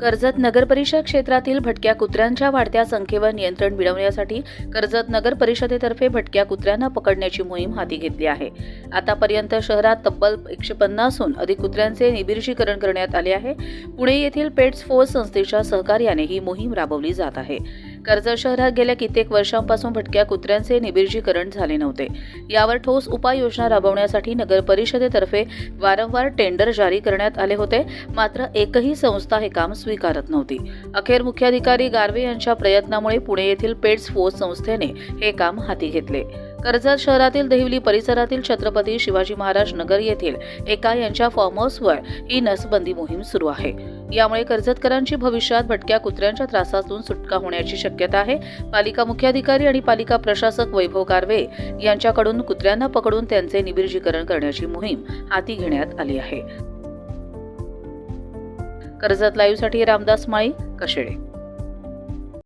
कर्जत नगर परिषद क्षेत्रातील भटक्या कुत्र्यांच्या वाढत्या संख्येवर नियंत्रण मिळवण्यासाठी कर्जत नगर परिषदेतर्फे भटक्या कुत्र्यांना पकडण्याची मोहीम हाती घेतली आहे. आतापर्यंत शहरात तब्बल एकशे पन्नासहून अधिक कुत्र्यांचे निर्बिर्जीकरण करण्यात आले आहे. पुणे येथील पेट्स फोर्स संस्थेच्या सहकार्याने ही मोहीम राबवली जात आहे. कर्जत शहरात गेल्या कित्येक वर्षांपासून भटक्या कुत्र्यांचे निबिर्जीकरण झाले नव्हते. यावर ठोस उपाययोजना राबवण्यासाठी नगर परिषदेतर्फे वारंवार टेंडर जारी करण्यात आले होते. मात्र एकही संस्था हे काम स्वीकारत नव्हती. अखेर मुख्याधिकारी गारवे यांच्या प्रयत्नामुळे पुणे येथील पेट्स फोर्स संस्थेने हे काम हाती घेतले. कर्जत शहरातील देहिवली परिसरातील छत्रपती शिवाजी महाराज नगर येथील एका यांच्या फार्म हाऊसवर ही नसबंदी मोहीम सुरू आहे. यामुळे कर्जतकरांची भविष्यात भटक्या कुत्र्यांच्या त्रासातून सुटका होण्याची शक्यता आहे. पालिका मुख्याधिकारी आणि पालिका प्रशासक वैभव कारवे यांच्याकडून कुत्र्यांना पकडून त्यांचे निबिर्जीकरण करण्याची मोहीम हाती घेण्यात आली आहे. कर्जत लाईव्हसाठी रामदास माळी कशेळे.